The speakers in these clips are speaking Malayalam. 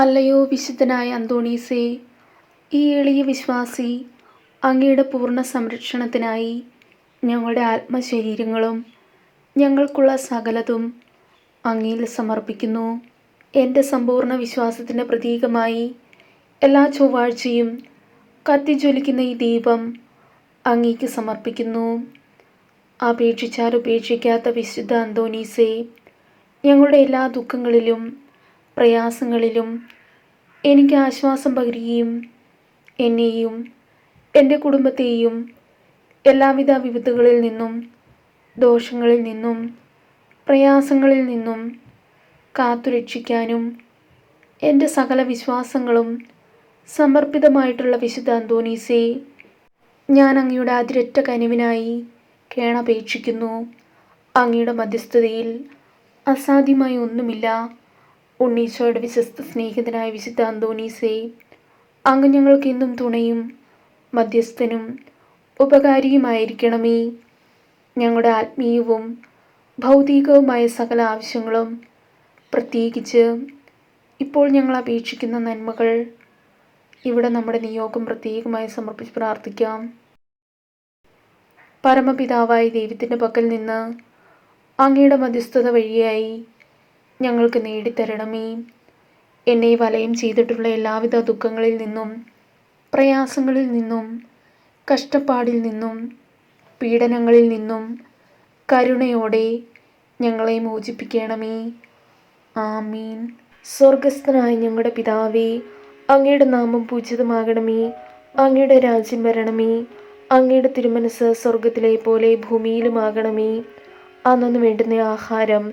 അല്ലയോ വിശുദ്ധനായ അന്തോണീസേ ഈ എളിയ വിശ്വാസി അങ്ങയുടെ പൂർണ സംരക്ഷണത്തിനായി ഞങ്ങളുടെ ആത്മശരീരങ്ങളും ഞങ്ങൾക്കുള്ള സകലതും അങ്ങയിൽ സമർപ്പിക്കുന്നു. എന്റെ സമ്പൂർണ വിശ്വാസത്തിന്റെ പ്രതീകമായി എല്ലാ ചൊവ്വാഴ്ചയും കത്തിജ്വലിക്കുന്ന ഈ ദീപം അങ്ങേക്ക് സമർപ്പിക്കുന്നു. അപേക്ഷിച്ചാൽ ഉപേക്ഷിക്കാത്ത വിശുദ്ധ അന്തോണീസേ ഞങ്ങളുടെ എല്ലാ ദുഃഖങ്ങളിലും പ്രയാസങ്ങളിലും എനിക്ക് ആശ്വാസം പകരുകയും എന്നെയും എന്റെ കുടുംബത്തെയും എല്ലാവിധ വിപത്തുകളിൽ നിന്നും ദോഷങ്ങളിൽ നിന്നും പ്രയാസങ്ങളിൽ നിന്നും കാത്തുരക്ഷിക്കാനും എന്റെ സകല വിശ്വാസങ്ങളും സമർപ്പിതമായിട്ടുള്ള വിശുദ്ധ അന്തോണീസേ ഞാൻ അങ്ങയുടെ അതിരറ്റ കനിവിനായി കേണപേക്ഷിക്കുന്നു. അങ്ങയുടെ മധ്യസ്ഥതയിൽ അസാധ്യമായി ഒന്നുമില്ല. ഉണ്ണീശോയുടെ വിശ്വസ്ത സ്നേഹിതനായ വിശുദ്ധ അന്തോണീസേ അങ്ങ് ഞങ്ങൾക്ക് എന്നും തുണയും മധ്യസ്ഥനും ഉപകാരിയുമായിരിക്കണമേ. ഞങ്ങളുടെ ആത്മീയവും ഭൗതികവുമായ സകല ആവശ്യങ്ങളും പ്രത്യേകിച്ച് ഇപ്പോൾ ഞങ്ങൾ അപേക്ഷിക്കുന്ന നന്മകൾ ഇവിടെ നമ്മുടെ നിയോഗം പ്രത്യേകമായി സമർപ്പിച്ച് പ്രാർത്ഥിക്കാം. പരമപിതാവായ ദൈവത്തിന്റെ പക്കൽ നിന്ന് അങ്ങയുടെ മധ്യസ്ഥത വഴിയായി ഞങ്ങൾക്ക് നേടിത്തരണമേ എന്നെ വലയം ചെയ്തിട്ടുള്ള എല്ലാവിധ ദുഃഖങ്ങളിൽ നിന്നും പ്രയാസങ്ങളിൽ നിന്നും കഷ്ടപ്പാടിൽ നിന്നും പീഡനങ്ങളിൽ നിന്നും കരുണയോടെ ഞങ്ങളെ മോചിപ്പിക്കണമേ. ആമീൻ. സ്വർഗസ്ഥനായ ഞങ്ങളുടെ പിതാവേ അങ്ങയുടെ നാമം പൂജിതമാകണമേ. അങ്ങയുടെ രാജ്യം വരണമേ. അങ്ങയുടെ തിരുമനസ് സ്വർഗത്തിലെ പോലെ ഭൂമിയിലുമാകണമേ. അന്നു വേണ്ടുന്ന ആഹാരം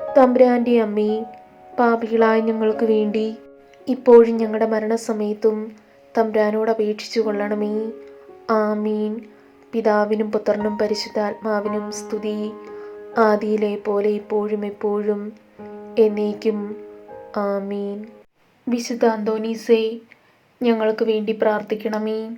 തമ്പുരാന്റെ അമ്മേ പാപികളായ ഞങ്ങൾക്ക് വേണ്ടി ഇപ്പോഴും ഞങ്ങളുടെ മരണസമയത്തും തമ്പുരാനോട് അപേക്ഷിച്ചു കൊള്ളണമേ. ആമീൻ. പിതാവിനും പുത്രനും പരിശുദ്ധാത്മാവിനും സ്തുതി. ആദിയിലെ പോലെ ഇപ്പോഴും എപ്പോഴും എന്നേക്കും. ആമീൻ. വിശുദ്ധ അന്തോനീസേ ഞങ്ങൾക്ക് വേണ്ടി പ്രാർത്ഥിക്കണമേ.